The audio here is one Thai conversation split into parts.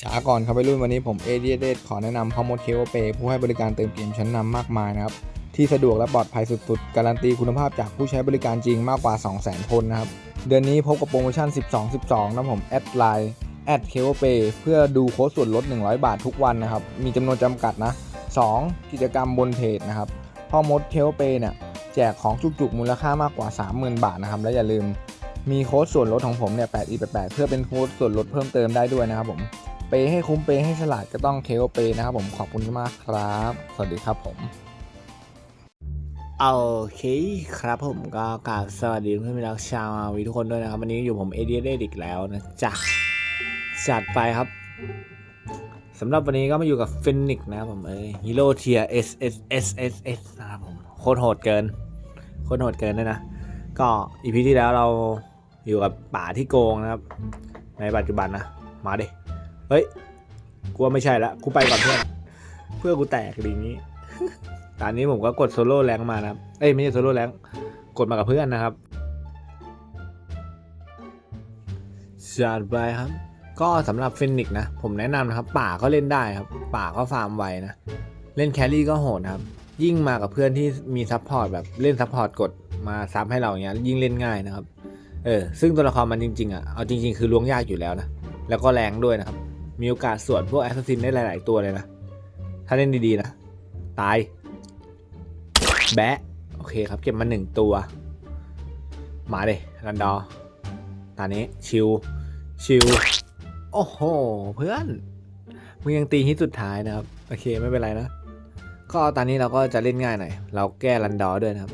ช้าก่อนครับไปรุ่นวันนี้ผมเอเดียเดขอแนะนำพอมดเคโอเปผู้ให้บริการเติมเกมชั้นนำมากมายนะครับ ที่สะดวกและปลอดภัยสุดๆ การันตีคุณภาพจากผู้ใช้บริการจริงมากกว่า 200,000 คนนะครับ เดือนนี้พบกับโปรโมชั่น 12-12 นะผม แอดไลน์แอดเคโอเปเพื่อดูโค้ดส่วนลด 100 บาททุกวันนะครับ มีจำนวนจำกัดนะ 2. กิจกรรมบนเพจนะครับพอมดเคโอเปเนี่ยแจกของจุกๆมูลค่ามากกว่า 30,000 บาทนะครับและอย่าลืม มีโค้ดส่วนลดของผมเนี่ย 8e88 เพื่อเป็นโค้ดส่วนลดเพิ่มเติมได้ด้วยนะครับผม ย์ให้คุ้มเปย์ให้ฉลาดก็ต้องเคโอเปย์นะครับผมขอบคุณมากครับ สวัสดีครับผมโอเคครับผมก็กราบสวัสดีเพื่อนๆรักชาวอาวีทุกคนด้วยนะครับ วันนี้อยู่ผมเอเดียเดอีกแล้วนะจ๊ะจัดไปครับสำหรับวันนี้ก็มาอยู่กับฟินิกนะครับผมเอ้ยฮีโร่เทีย S S S S S นะครับผมโคตรโหดเกิน โคตรโหดเกินด้วยนะ ก็อีพีที่แล้วเราอยู่กับป่าที่โกงนะครับ ในปัจจุบันนะ มาดิ เฮ้ยกูว่าไม่ใช่ละกูไปก่อนเพื่อนเพื่อกูแตกดีงี้ตอนนี้ผมก็กดโซโล่แรงมานะครับเอ้ยไม่ใช่โซโล่แรงกดมากับเพื่อนนะครับจัดไปครับ ก็สำหรับฟินิกนะ ผมแนะนำนะครับ ป่าก็เล่นได้ครับ ป่าก็ฟาร์มไวนะ เล่นแครี่ก็โหดนะครับ ยิ่งมากับเพื่อนที่มีซัพพอร์ตแบบเล่นซัพพอร์ตกดมาซับให้เราอย่างเงี้ยยิ่งเล่นง่ายนะครับ เออ ซึ่งตัวละครมันจริง ๆอะ เอาจริง ๆ คือล้วงยากอยู่แล้วนะ แล้วก็แรงด้วยนะครับ มีโอกาสสวนพวกแอสซัสซินได้หลาย ๆ ตัวเลยนะ ถ้าเล่นดี ๆ นะ ตาย แบะ โอเคครับ เก็บมาหนึ่งตัว มาเลยรันดอร์ตอนนี้ชิว ชิว โอ้โห เพื่อนมึงยังตีฮิตสุดท้ายนะครับ โอเคไม่เป็นไรนะ ก็ตอนนี้เราก็จะเล่นง่ายหน่อย เราแก้รันดอร์ด้วยนะครับ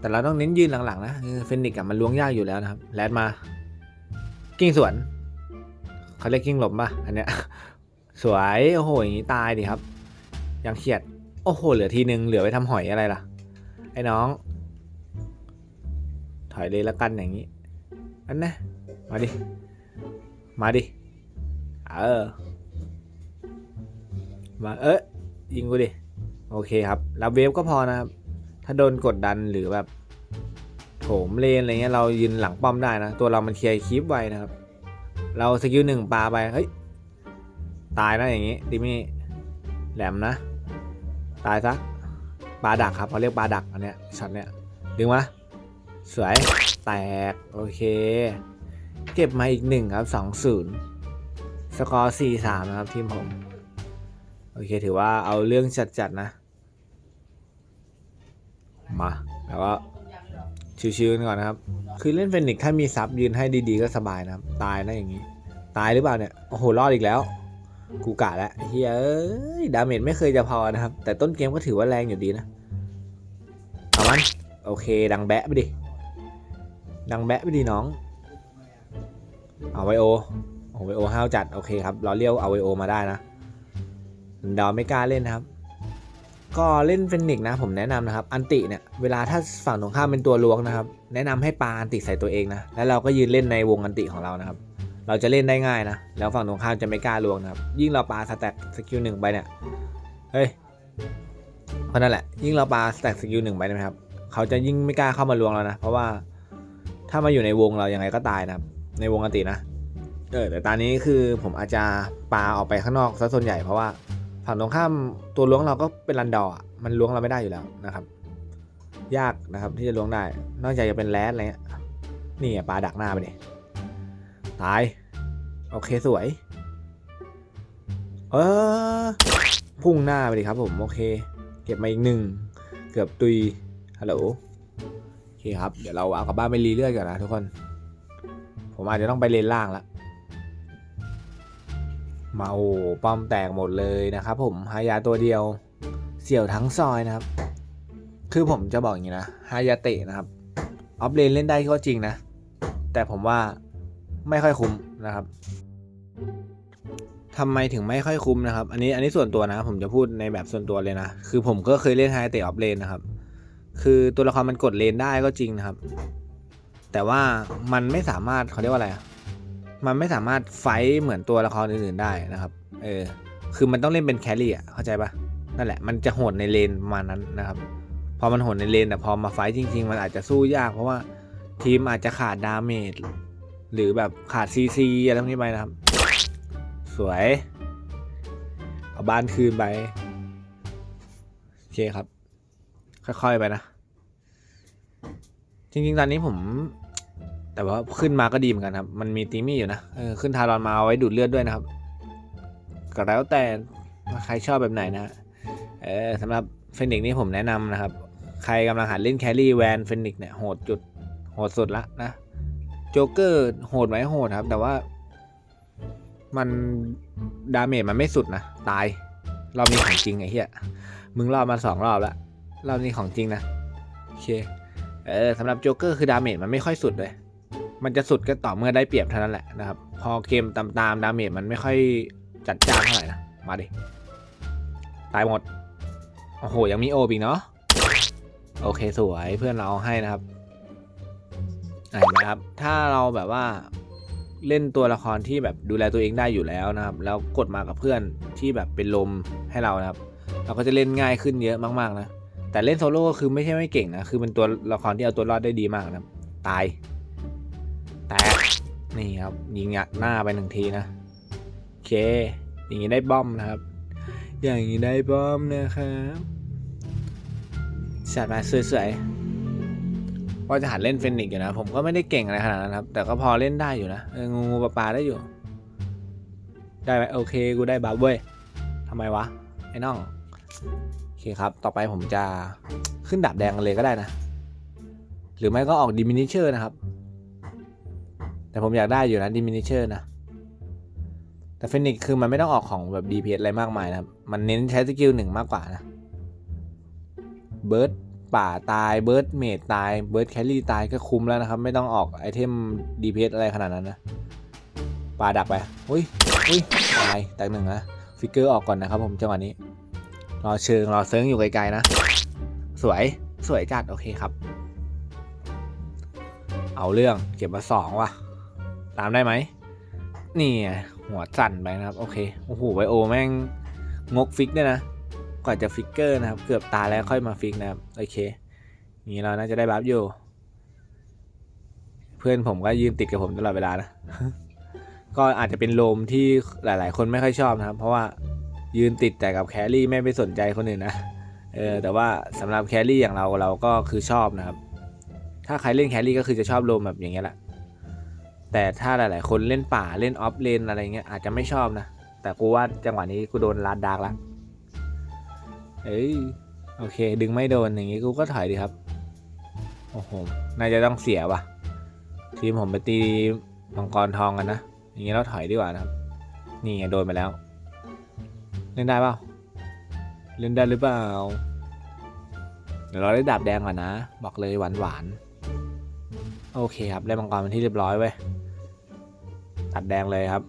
แต่เราต้องเน้นยืนหลัง ๆ นะเฟนิกอะมันล้วงยากอยู่แล้วนะครับแรดมา กิ้งสวน เขาเรียกกิ้งหลบป่ะ อันเนี้ย สวย โอ้โห อย่างนี้ตายดิครับ ยังเขียด โอ้โห เหลือทีนึง เหลือไปทำหอยอะไรล่ะ ไอ้น้อง ถอยเลยละกันอย่างนี้ อันนะ มาดิ มาดิ เออ มาเอ๊ะยิงกูดิ โอเคครับรับเวฟก็พอนะครับ ถ้าโดนกดดันหรือแบบโถมเลนอะไรเงี้ยเรายืนหลังป้อมได้นะ ตัวเรามันเคลียร์คลิปไวนะครับ เราสกิลหนึ่งปลาไป เฮ้ย ตายนะอย่างงี้ดิมี่แหลมนะ ตายซะปลาดักครับเขาเรียกปลาดักอันเนี้ยช็อตเนี้ยดึงมาสวยแตก โอเค เก็บมาอีกหนึ่งครับสองศูนย์สกอร์สี่สามนะครับทีมผม โอเคถือว่าเอาเรื่องจัดๆนะ มา แล้วก็ชิวๆกันก่อนนะครับ คือเล่นเฟนิกถ้ามีซับยืนให้ดีๆก็สบายนะครับ ตายนะอย่างนี้ ตายหรือเปล่าเนี่ย โอ้โห รอดอีกแล้ว กูกะแล้วเฮ้ยเอ้ยดาเมจไม่เคยจะพอนะครับ แต่ต้นเกมก็ถือว่าแรงอยู่ดีนะ เอามัน โอเค ดังแบะไปดิ ดังแบะไปดิน้อง เอาไวโอโอ้ไวโอห้าวจัด โอเคครับ เราเรียกเอาไวโอมาได้นะ ดาวไม่กล้าเล่นนะครับ ก็เล่นเฟนิกนะผมแนะนำนะครับ อันติเนี่ยเวลาถ้าฝั่งตรงข้ามเป็นตัวล้วงนะครับ แนะนำให้ปาอันติใส่ตัวเองนะแล้วเราก็ยืนเล่นในวงอันติของเรานะครับ เราจะเล่นได้ง่ายนะแล้วฝั่งตรงข้ามจะไม่กล้าลวงนะครับยิ่งเราปาสแต็กสกิลหนึ่งไปเนี่ยเฮ้ยเพราะนั่นแหละยิ่งเราปาสแต็กสกิลหนึ่งไปนะครับเขาจะยิ่งไม่กล้าเข้ามาลวงเรานะ เพราะว่าถ้ามาอยู่ในวงเรายังไงก็ตายนะครับในวงอันตินะเออแต่ตอนนี้คือผมอาจจะปาออกไปข้างนอกซะส่วนใหญ่เพราะว่า ฝั่งตรงข้ามตัวล้วงเราก็เป็นรันดอร์มันล้วงเราไม่ได้อยู่แล้วนะครับ ยากนะครับที่จะล้วงได้ นอกจากจะเป็นแรดอะไรเงี้ยนี่อะปาดักหน้าไปดิตาย โอเคสวย เออพุ่งหน้าไปดิครับผม โอเค เก็บมาอีกหนึ่ง เกือบตุยฮัลโหลโอเคครับ เดี๋ยวเราเอากลับบ้านไปรีเลือดก่อนนะทุกคน ผมอาจจะต้องไปเลนล่างและ มาโอ้ป้อมแตกหมดเลยนะครับ ผมฮายาตัวเดียวเสี่ยวทั้งซอยนะครับ คือผมจะบอกอย่างนี้นะฮายาเตะนะครับออฟเลนเล่นได้ก็จริงนะ แต่ผมว่าไม่ค่อยคุ้มนะครับทำไมถึงไม่ค่อยคุ้มนะครับ อันนี้อันนี้ส่วนตัวนะ ผมจะพูดในแบบส่วนตัวเลยนะ คือผมก็เคยเล่นไฮเตะออฟเลนนะครับ คือตัวละครมันกดเลนได้ก็จริงนะครับ แต่ว่ามันไม่สามารถเขาเรียกว่าอะไรอะ มันไม่สามารถไฟเหมือนตัวละครอื่นๆได้นะครับ เออ คือมันต้องเล่นเป็นแครี่อะ เข้าใจปะนั่นแหละ มันจะโหดในเลนประมาณนั้นนะครับ พอมันโหดในเลนแต่พอมาไฟจริง ๆ มันอาจจะสู้ยาก เพราะว่าทีมอาจจะขาดดาเมจหรือแบบขาดซีซีอะไรพวกนี้ไปนะครับ สวย เอาบ้านคืนไป โอเคครับ ค่อยๆไปนะ จริง ๆ ตอนนี้ผม แต่ว่าขึ้นมาก็ดีเหมือนกันครับ มันมีตีมี่อยู่นะเออขึ้นทารอนมาเอาไว้ดูดเลือดด้วยนะครับ ก็แล้วแต่ใครชอบแบบไหนนะ เออสำหรับเฟนิกนี่ผมแนะนำนะครับ ใครกำลังหัดเล่นแครี่แวนเฟนิกเนี่ยโหดจุดโหดสุดละนะ โจ๊กเกอร์โหดไหมโหดครับ แต่ว่า มันดาเมจมันไม่สุดนะ ตาย รอบนี้ของจริงไอ้เหี้ย มึงรอบมาสองรอบแล้วรอบนี้ของจริงนะ โอเค เออสำหรับโจ๊กเกอร์คือดาเมจมันไม่ค่อยสุดเลย มันจะสุดก็ต่อเมื่อได้เปรียบเท่านั้นแหละนะครับ พอเกมตามๆดาเมจมันไม่ค่อยจัดจ้านเท่าไหร่นะ มาดิ ตายหมด โอ้โห ยังมีโอบอีกเนาะ โอเคสวยเพื่อนเราให้นะครับเห็นไหมครับ ถ้าเราแบบว่าเล่นตัวละครที่แบบดูแลตัวเองได้อยู่แล้วนะครับ แล้วกดมากับเพื่อนที่แบบเป็นลมให้เรานะครับ เราก็จะเล่นง่ายขึ้นเยอะมากๆนะ แต่เล่นโซโล่ก็คือไม่ใช่ไม่เก่งนะ คือเป็นตัวละครที่เอาตัวรอดได้ดีมากนะ ตาย แตกนี่ครับยิงอัดหน้าไปหนึ่งทีนะโอเค อย่างนี้ได้บอมนะครับ อย่างนี้ได้บอมนะครับจัดมาสวยๆว่าจะหัดเล่นเฟนิกซ์อยู่นะ ผมก็ไม่ได้เก่งอะไรขนาดนั้นครับ แต่ก็พอเล่นได้อยู่นะงูงูปลาปลาได้อยู่ ได้ไหมโอเคกูได้บัฟเว้ยทำไมวะไอ้น้องโอเคครับ ต่อไปผมจะขึ้นดาบแดงเลยก็ได้นะ หรือไม่ก็ออกดิมินิเชอร์นะครับ แต่ผมอยากได้อยู่นะดิมินิเชอร์นะ แต่เฟนิกซ์คือมันไม่ต้องออกของแบบ DPS อะไรมากมายนะมันเน้นใช้สกิลหนึ่งมากกว่านะเบิร์ดป่าตายเบิร์ดเมดตายเบิร์ดแคลรี่ตายก็คุ้มแล้วนะครับ ไม่ต้องออกไอเทม DPS อะไรขนาดนั้นนะป่าดักไปอุ้ยอุ้ยตายแตกหนึ่งนะฟิกเกอร์ออกก่อนนะครับผมจังหวะนี้รอเชิงรอเซิร์งอยู่ไกลๆนะ สวยสวยจัดโอเคครับ เอาเรื่องเก็บมาสองว่ะ ตามได้ไหมนี่หัวสั่นไปนะครับ โอเค โอ้โหไวโอแม่งงกฟิกด้วยนะ กว่าจะฟิกเกอร์นะครับ เกือบตายแล้วค่อยมาฟิกนะครับ โอเค นี่เราน่าจะได้บัฟอยู่ เพื่อนผมก็ยืนติดกับผมตลอดเวลานะ ก็อาจจะเป็นโลมที่หลาย ๆ คนไม่ค่อยชอบนะครับ เพราะว่ายืนติดแต่กับแครี่ไม่ไปสนใจคนอื่นนะ เออ แต่ว่าสำหรับแครี่อย่างเราเราก็คือชอบนะครับ ถ้าใครเล่นแครี่ก็คือจะชอบโลมแบบอย่างเงี้ยแหละ แต่ถ้าหลาย ๆ คนเล่นป่าเล่นออฟเลนอะไรเงี้ยอาจจะไม่ชอบนะ แต่กูว่าจังหวะนี้กูโดนลาดดาร์กละเอ้ยโอเค ดึงไม่โดนอย่างงี้กูก็ถอยดีครับโอ้โหน่าจะต้องเสียว่ะ ทีมผมไปตีมังกรทองกันนะอย่างงี้เราถอยดีกว่านะครับ นี่ไงโดนไปแล้ว เล่นได้เปล่าเล่นได้หรือเปล่าเดี๋ยวเราได้ดาบแดงก่อนนะ บอกเลยหวานหวาน โอเคครับ ได้มังกรเป็นที่เรียบร้อยเว้ยตัดแดงเลยครับ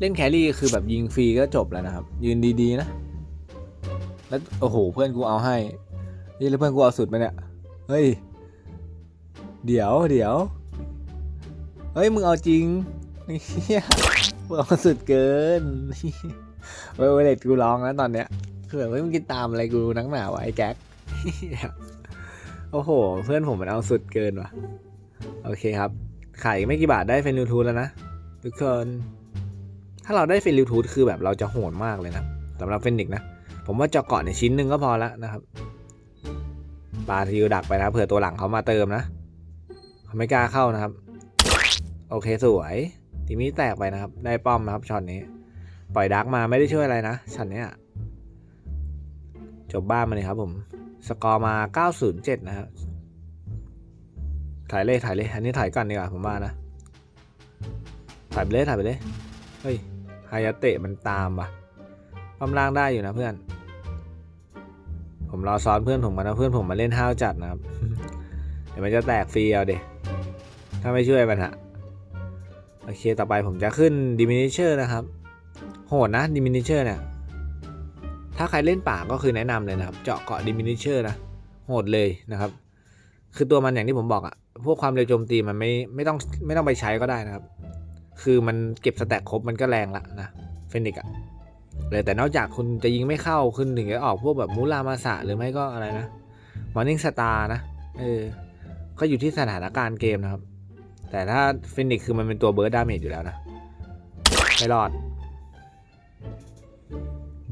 เล่นแครี่คือแบบยิงฟรีก็จบแล้วนะครับ ยืนดีๆนะ แล้วโอ้โหเพื่อนกูเอาให้ นี่แล้วเพื่อนกูเอาสุดไปเนี่ย เฮ้ย เดี๋ยวเดี๋ยวเฮ้ยมึงเอาจริงเนี่ยมึงเอาสุดเกินเว้ยเวเลตกูร้องแล้วตอนเนี้ยคือแบบเฮ้ยมึงกินตามอะไรกูนักหนาวะไอ้แก๊ก โอ้โห เพื่อนผมมันเอาสุดเกินว่ะ โอเคครับ ขายไม่กี่บาทได้เฟนิลทูธแล้วนะ ทุกคน ถ้าเราได้เฟนิลทูธคือแบบเราจะโหดมากเลยนะสำหรับเฟนิกนะ ผมว่าเจาะเกาะในชิ้นหนึ่งก็พอละนะครับ ปลาทิวดักไปนะเผื่อตัวหลังเขามาเติมนะเขาไม่กล้าเข้านะครับ โอเคสวย ทีนี้แตกไปนะครับ ได้ป้อมนะครับช็อตนี้ ปล่อยดักมาไม่ได้ช่วยอะไรนะช็อตนี้จบบ้านมาเลยครับผม สกอร์มา 907 นะครับ ถ่ายเลยถ่ายเลย อันนี้ถ่ายก่อนดีกว่าผมว่านะ ถ่ายไปเลยถ่ายไปเลย เฮ้ย ฮายาเตะมันตามว่ะป้มล่างได้อยู่นะเพื่อน ผมรอซ้อนเพื่อนผมมานะเพื่อนผมมาเล่นห้าวจัดนะครับ เดี๋ยวมันจะแตกฟรีเอาเดถ้าไม่ช่วยมันฮะโอเค ต่อไปผมจะขึ้นดิมินิเชอร์นะครับ โหดนะดิมินิเชอร์เนี่ย ถ้าใครเล่นป่าก็คือแนะนำเลยนะครับ เจาะเกาะดิมินิเชอร์นะ โหดเลยนะครับ คือตัวมันอย่างที่ผมบอกอะพวกความเร็วโจมตีมันไม่ไม่ต้องไม่ต้องไปใช้ก็ได้นะครับ คือมันเก็บสแต็กครบมันก็แรงละนะเฟนิกอะเลยแต่นอกจากคุณจะยิงไม่เข้าคุณถึงจะออกพวกแบบมูรามาสะหรือไม่ก็อะไรนะมอร์นิ่งสตาร์นะเออก็อยู่ที่สถานการณ์เกมนะครับ แต่ถ้าเฟนิกคือมันเป็นตัวเบิร์ดดาเมจอยู่แล้วนะ ไม่รอด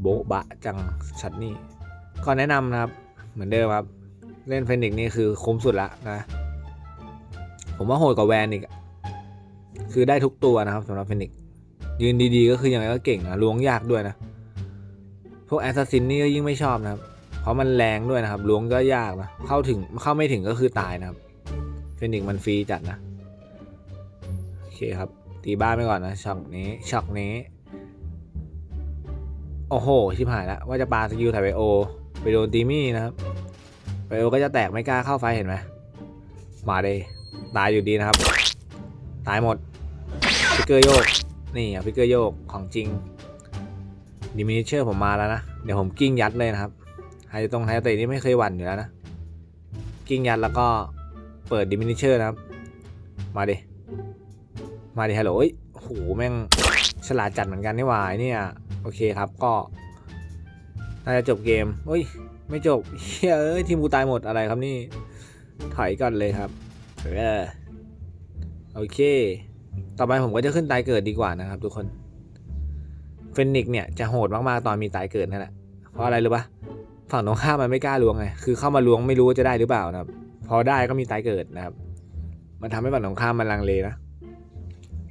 โบ๊ะบะจังชัดนี่ก็แนะนำนะครับ เหมือนเดิมครับ เล่นเฟนิกซ์นี่คือคุ้มสุดละนะ ผมว่าโหดกว่าแวนอีกคือได้ทุกตัวนะครับสำหรับเฟนิกซ์ยืนดีๆ ก็คือยังไงก็เก่งนะล้วงยากด้วยนะ พวกแอสซัสซินนี่ก็ยิ่งไม่ชอบนะครับ เพราะมันแรงด้วยนะครับล้วงก็ยากนะเข้าถึงเข้าไม่ถึงก็คือตายนะครับเฟนิกซ์มันฟรีจัดนะโอเคครับ ตีบ้านไปก่อนนะช็อตนี้ช็อตนี้ โอ้โห ชิบหายแล้วว่าจะปาสกิลถ่ายไบโอ ไปโดนตีมี่นะครับไบโอก็จะแตกไม่กล้าเข้าไฟเห็นไหมมาเลยตายอยู่ดีนะครับ ตายหมดพิกเกอร์โยก นี่อะพิกเกอร์โยกของจริงดิมินิเชอร์ผมมาแล้วนะ เดี๋ยวผมกิ้งยัดเลยนะครับไฮตรงไฮเตะนี่ไม่เคยหวั่นอยู่แล้วนะ กิ้งยัดแล้วก็เปิดดิมินิเชอร์นะครับ มาดิมาดิฮัลโหลโอ้โหแม่งฉลาดจัดเหมือนกันนี่หว่าไอเนี่ย โอเคครับก็น่าจะจบเกมเฮ้ย ไม่จบเฮ้ยทีมกูตายหมดอะไรครับนี่ ถอยก่อนเลยครับเออโอเค ต่อไปผมก็จะขึ้นตายเกิดดีกว่านะครับ ทุกคนเฟนิกเนี่ยจะโหดมากๆตอนมีตายเกิดนั่นแหละเพราะอะไรรู้ปะฝั่งตรงข้ามมันไม่กล้าล้วงไงคือเข้ามาล้วงไม่รู้ว่าจะได้หรือเปล่านะครับ พอได้ก็มีตายเกิดนะครับ มันทำให้ฝั่งตรงข้ามมันลังเลนะ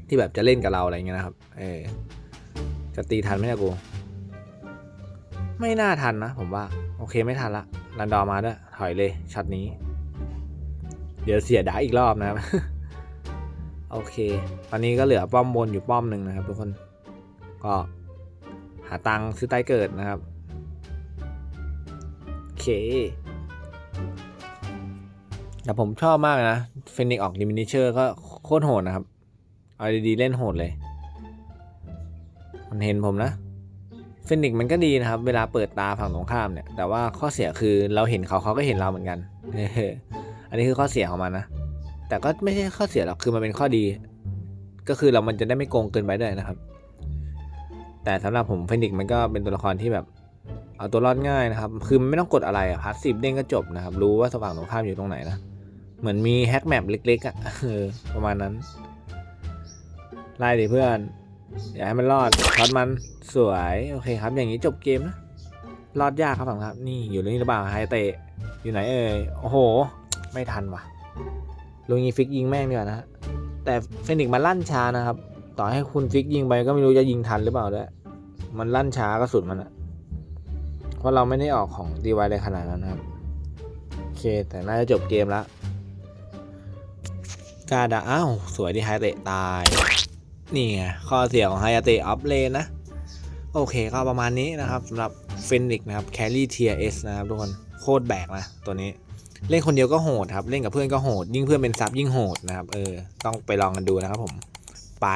ที่แบบจะเล่นกับเราอะไรเงี้ยนะครับ เออ จะตีทันไหมเนี่ยกู ไม่น่าทันนะผมว่า โอเคไม่ทันละรันดอมาด้วยถอยเลยช็อตนี้ เดี๋ยวเสียดายอีกรอบนะครับ โอเค ตอนนี้ก็เหลือป้อมบนอยู่ป้อมหนึ่งนะครับ ทุกคน ก็หาตังค์ซื้อไตเกิดนะครับ โอเค แต่ผมชอบมากนะเฟนิกออกดิมินิเชอร์ก็โคตรโหดนะครับ เอาดีๆเล่นโหดเลย มันเห็นผมนะเฟนิกมันก็ดีนะครับ เวลาเปิดตาฝั่งตรงข้ามเนี่ย แต่ว่าข้อเสียคือเราเห็นเขาเขาก็เห็นเราเหมือนกัน อันนี้คือข้อเสียของมันนะ แต่ก็ไม่ใช่ข้อเสียหรอก คือมันเป็นข้อดี ก็คือเรามันจะได้ไม่โกงเกินไปด้วยนะครับ แต่สำหรับผมเฟนิกมันก็เป็นตัวละครที่แบบ เอาตัวรอดง่ายนะครับ คือไม่ต้องกดอะไรอะพาสซีฟเด้งก็จบนะครับ รู้ว่าสว่างตรงข้ามอยู่ตรงไหนนะ เหมือนมีแฮกแมปเล็กๆอะเออประมาณนั้น ไล่ดิเพื่อน อย่าให้มันรอดช็อตมันสวยโอเคครับ อย่างนี้จบเกมนะรอดยากครับผมครับ นี่อยู่ตรงนี้หรือเปล่าไฮเตะอยู่ไหนเอ่ยโอ้โห ไม่ทันว่ะลงยิงฟิกยิงแม่งดีกว่านะแต่เฟนิกมันลั่นช้านะครับ ต่อให้คุณฟิกยิงไปก็ไม่รู้จะยิงทันหรือเปล่าด้วยมันลั่นช้ากระสุนมันอะเพราะเราไม่ได้ออกของดีไวเลยขนาดนั้นครับโอเคแต่น่าจะจบเกมแล้วกาดาอ้าวสวยดีไฮเตะตาย นี่ไงข้อเสียของไฮเตะออฟเลนนะ โอเคก็ประมาณนี้นะครับสำหรับเฟนิกนะครับแคลรี่เทียเอสนะครับทุกคนโคตรแบกนะ ตัวนี้เล่นคนเดียวก็โหดครับ เล่นกับเพื่อนก็โหด ยิ่งเพื่อนเป็นซับยิ่งโหดนะครับ เออ ต้องไปลองกันดูนะครับผม ไป